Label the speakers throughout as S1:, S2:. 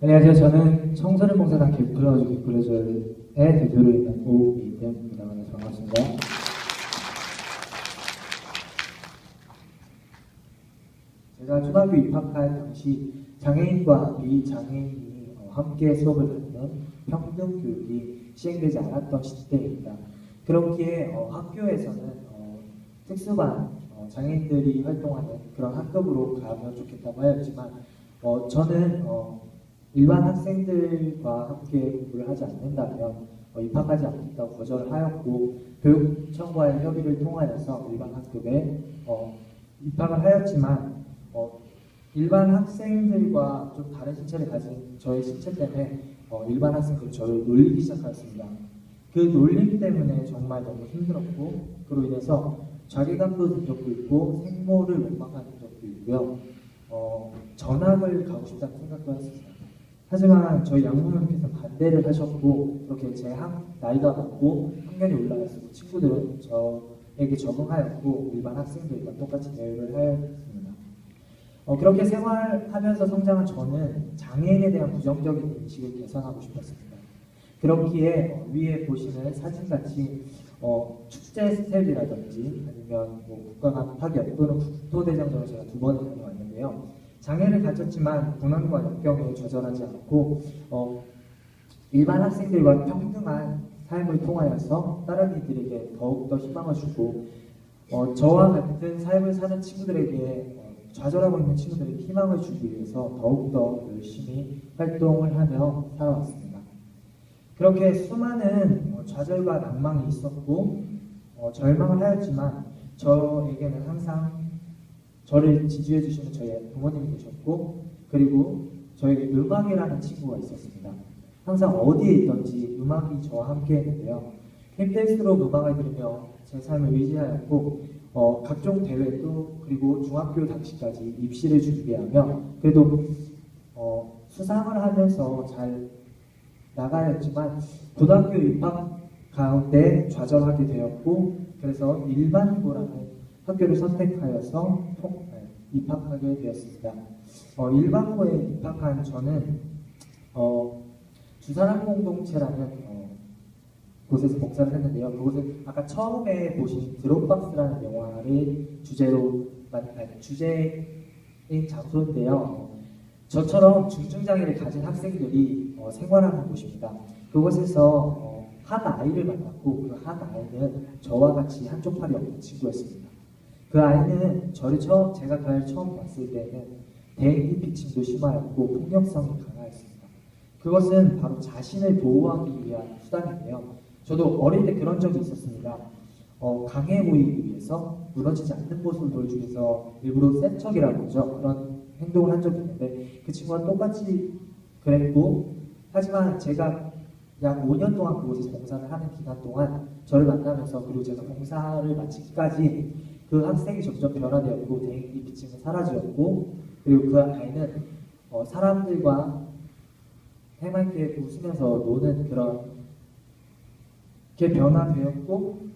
S1: 안녕하세요. 저는 청소년 봉사단 개플러즈 개플러즈의 대표로 있는. 만나서 반갑습니다. 제가 초등학교 입학할 당시 장애인과 비장애인이 어, 함께 수업을 듣는 평등 교육이 시행되지 않았던 시대입니다. 그렇기에 어, 학교에서는 어, 특수반 어, 장애인들이 활동하는 그런 학급으로 가면 좋겠다고 하였지만 어, 저는 어, 일반 학생들과 함께 공부를 하지 않는다면 어, 입학하지 않겠다고 거절하였고 교육청과의 협의를 통하여서 일반 학급에 어, 입학을 하였지만 어, 일반 학생들과 좀 다른 신체를 가진 저의 신체 때문에 어, 일반 학생들이 저를 놀리기 시작하였습니다. 그 놀림 때문에 정말 너무 힘들었고 그로 인해서 자괴감도 든 적도 있고 생모를 원망하는 적도 있고요. 어, 전학을 가고 싶다는 생각도 했습니다. 하지만 저희 양부모님께서 반대를 하셨고 그렇게 제 학, 나이가 많고 학년이 올라갈수록 친구들은 저에게 적응하였고 일반 학생들과 똑같이 대우를 하였습니다. 어, 그렇게 생활하면서 성장한 저는 장애인에 대한 부정적인 인식을 개선하고 싶었습니다. 그렇기에 어, 위에 보시는 사진같이 어, 축제 스텝이라든지 아니면 뭐 국가간 파견 또는 국토대장정을 제가 두 번을 다녀왔는데요. 장애를 가졌지만 고난과 역경에 좌절하지 않고 어, 일반 학생들과 평등한 삶을 통하여서 다른 이들에게 더욱더 희망을 주고 어, 저와 같은 삶을 사는 친구들에게 어, 좌절하고 있는 친구들에게 희망을 주기 위해서 더욱더 열심히 활동을 하며 살아왔습니다. 그렇게 수많은 어, 좌절과 낭망이 있었고 어, 절망을 하였지만 저에게는 항상 저를 지지해 주시는 저희 부모님이 계셨고 그리고 저에게 음악이라는 친구가 있었습니다. 항상 어디에 있든지 음악이 저와 함께 했는데요. 힘들수록 음악을 들으며 제 삶을 의지하였고 어, 각종 대회 도 그리고 중학교 당시까지 입시를 준비하며 그래도 어, 수상을 하면서 잘 나가였지만 고등학교 입학 가운데 좌절하게 되었고 그래서 일반고라는 학교를 선택하여서 통- 네, 입학하게 되었습니다. 어, 일반고에 입학한 저는 어, 주사람 공동체라는 어, 곳에서 복사를 했는데요. 그곳은 아까 처음에 보신 드롭박스라는 영화를 주제로 만- 아니, 주제인 장소인데요. 어, 저처럼 중증장애를 가진 학생들이 어, 생활하는 곳입니다. 그곳에서 어, 한 아이를 만났고 그 한 아이는 저와 같이 한쪽 팔이 없는 친구였습니다. 그 아이는 저를 처음 제가 그 아이를 처음 봤을 때는 대인기 피칭도 심하였고 폭력성이 강하였습니다. 그것은 바로 자신을 보호하기 위한 수단인데요. 저도 어릴 때 그런 적이 있었습니다. 어, 강해 보이기 위해서 무너지지 않는 모습을 보여주기 위해서 일부러 센 척이라고 하죠. 그런 행동을 한 적이 있는데 그 친구가 똑같이 그랬고 하지만 제가 약 5년 동안 그곳에서 봉사를 하는 기간 동안 저를 만나면서 그리고 제가 봉사를 마치기까지 그 학생이 점점 변화되었고 대인기 비침은 사라지었고 그리고 그 아이는 어, 사람들과 해맑게 웃으면서 노는 그런 게 변화되었고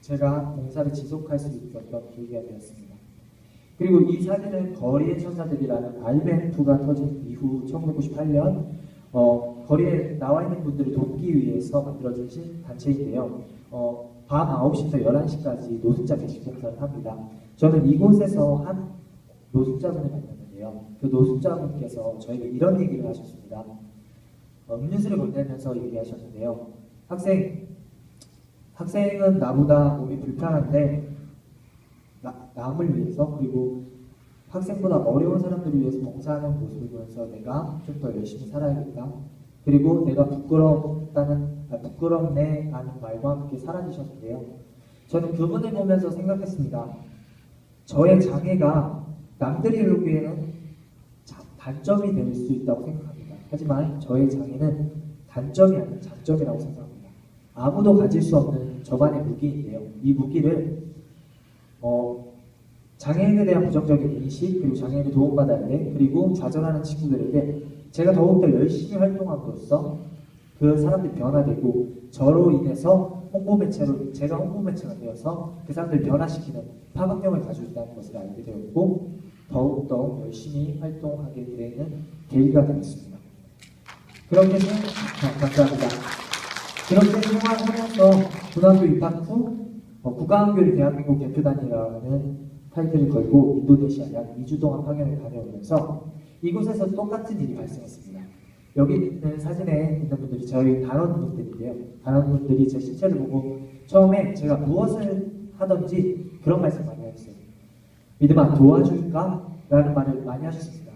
S1: 제가 봉사를 지속할 수 있었던 계기가 되었습니다. 그리고 이 사진은 거리의 천사들이라는 IMF가 터진 이후 1998년 어, 거리에 나와 있는 분들을 돕기 위해서 만들어진 단체인데요. 어, 밤 9시부터 11시까지 노숙자 배식 봉사를 합니다. 저는 이곳에서 한 노숙자분을 만났는데요. 그 노숙자분께서 저에게 이런 얘기를 하셨습니다. 어, 음료수를 건네면서 얘기하셨는데요. 학생, 학생은 나보다 몸이 불편한데 나, 남을 위해서 그리고 학생보다 어려운 사람들을 위해서 봉사하는 모습을 보면서 내가 좀 더 열심히 살아야겠다. 그리고 내가 부끄럽다는 아, 부끄럽네 라는 말과 함께 사라지셨는데요. 저는 그분을 보면서 생각했습니다. 저의 장애가 남들이 보기에는 자- 단점이 될 수 있다고 생각합니다. 하지만 저의 장애는 단점이 아닌 장점이라고 생각합니다. 아무도 가질 수 없는 저만의 무기인데요. 이 무기를 어, 장애인에 대한 부정적인 인식 그리고 장애인이 도움받아야 돼 그리고 좌절하는 친구들에게 제가 더욱더 열심히 활동함으로써 그 사람들이 변화되고 저로 인해서 홍보 매체로 제가 홍보 매체가 되어서 그 사람들을 변화시키는 파급력을 가지고 있다는 것을 알게 되었고 더욱더 열심히 활동하게 되는 계기가 되었습니다. 그렇게 생, 아, 감사합니다. 그렇게 생활하면서 고등학교 입학 후 어, 국가학교를 대한민국 대표단이라는 타이틀을 걸고 인도네시아 약 2주 동안 파견을 다녀오면서 이곳에서 똑같은 일이 발생했습니다. 여기 있는 사진에 있는 분들이 저희 단원분들인데요. 단원분들이 제 실체를 보고 처음에 제가 무엇을 하던지 그런 말씀 많이 하셨어요. 믿음아 도와줄까? 라는 말을 많이 하셨습니다.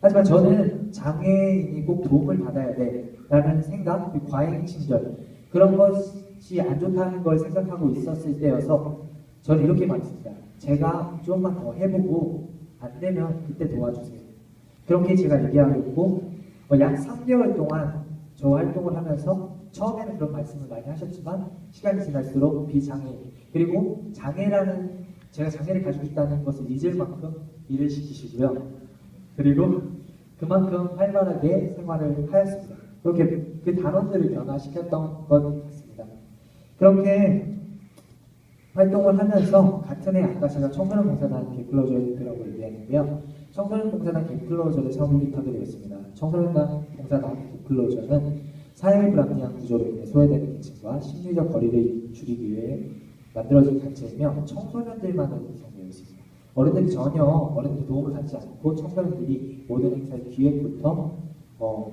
S1: 하지만 저는 장애인이 꼭 도움을 받아야 돼 라는 생각, 과잉 친절 그런 것이 안 좋다는 걸 생각하고 있었을 때여서 저는 이렇게 말했습니다. 제가 조금만 더 해보고 안 되면 그때 도와주세요. 그렇게 제가 얘기하고 있고 어, 약 3개월 동안 저 활동을 하면서 처음에는 그런 말씀을 많이 하셨지만 시간이 지날수록 비장애인 그리고 장애라는 제가 장애를 가지고 있다는 것을 잊을 만큼 일을 시키시고요. 그리고 그만큼 활발하게 생활을 하였습니다. 그렇게 그 단원들을 변화시켰던 것 같습니다. 그렇게 활동을 하면서 같은 해 아까 제가 청소년 봉사단 개클로저에 들어고 얘기했는데요. 청소년 봉사단 개클로저를 설립하게 되었습니다. 청소년단 봉사단 개클로저는 사회 불합리한 구조로 인해 소외되는 계층과 심리적 거리를 줄이기 위해 만들어진 단체이며 청소년들만으로 구성되어 있습니다. 어른들이 전혀 어른들 도움을 받지 않고 청소년들이 모든 행사의 기획부터 어,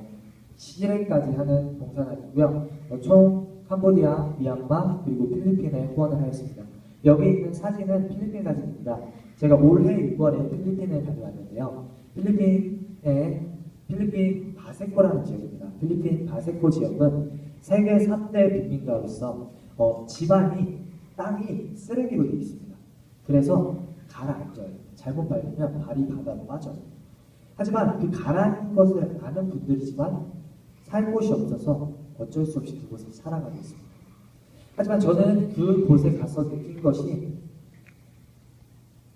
S1: 실행까지 하는 봉사단이고요. 어, 총 캄보디아, 미얀마 그리고 필리핀에 후원을 하였습니다. 여기 있는 사진은 필리핀 사진입니다. 제가 올해 6월에 필리핀에 다녀왔는데요. 필리핀에 필리핀 바세코라는 지역입니다. 필리핀 바세코 지역은 세계 3대 빈민가로서 어, 집안이 땅이 쓰레기로 되어 있습니다. 그래서 가라앉아요. 잘못 밟으면 발이 바다로 빠져요. 하지만 그 가라앉은 것을 아는 분들이지만 살 곳이 없어서 어쩔 수 없이 그곳에 살아가고 있습니다. 하지만 저는 그곳에 가서 느낀 것이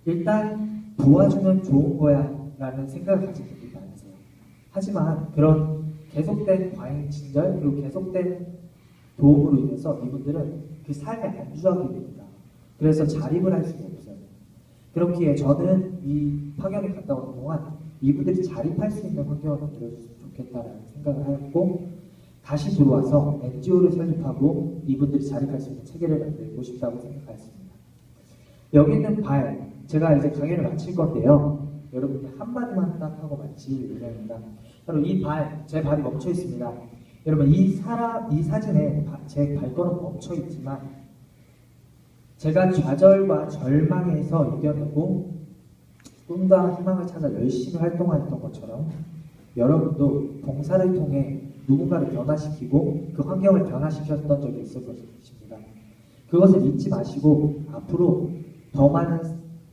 S1: 일단 도와주면 좋은 거야 라는 생각을 가진 분들이 많으세요. 하지만 그런 계속된 과잉 친절 그리고 계속된 도움으로 인해서 이분들은 그 삶에 안주하게 됩니다. 그래서 자립을 할 수가 없어요. 그렇기에 저는 이 파견을 갔다 오는 동안 이분들이 자립할 수 있는 환경을 만들어줬으면 좋겠다라는 생각을 하였고 다시 들어와서 NGO를 설립하고 이분들이 자립할 수 있는 체계를 만들고 싶다고 생각하였습니다. 여기 있는 발, 제가 이제 강의를 마칠 건데요. 여러분들 한마디만 딱 하고 마칠 예정입니다. 바로 이 발, 제 발이 멈춰 있습니다. 여러분 이 사람, 이 사진에 바- 제 발걸음 멈춰 있지만 제가 좌절과 절망에서 이겨내고 꿈과 희망을 찾아 열심히 활동하였던 것처럼 여러분도 봉사를 통해 누군가를 변화시키고 그 환경을 변화시켰던 적이 있을 것입니다. 그것을 잊지 마시고 앞으로 더 많은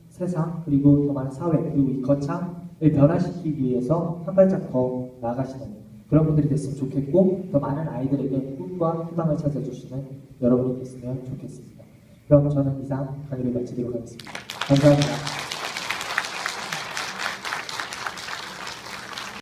S1: 세상 그리고 더 많은 사회 그리고 이 거창을 변화시키기 위해서 한 발짝 더 나아가시는 그런 분들이 됐으면 좋겠고 더 많은 아이들에게 꿈과 희망을 찾아주시는 여러분이 됐으면 좋겠습니다. 그럼 저는 이상 강의를 마치도록 하겠습니다. 감사합니다.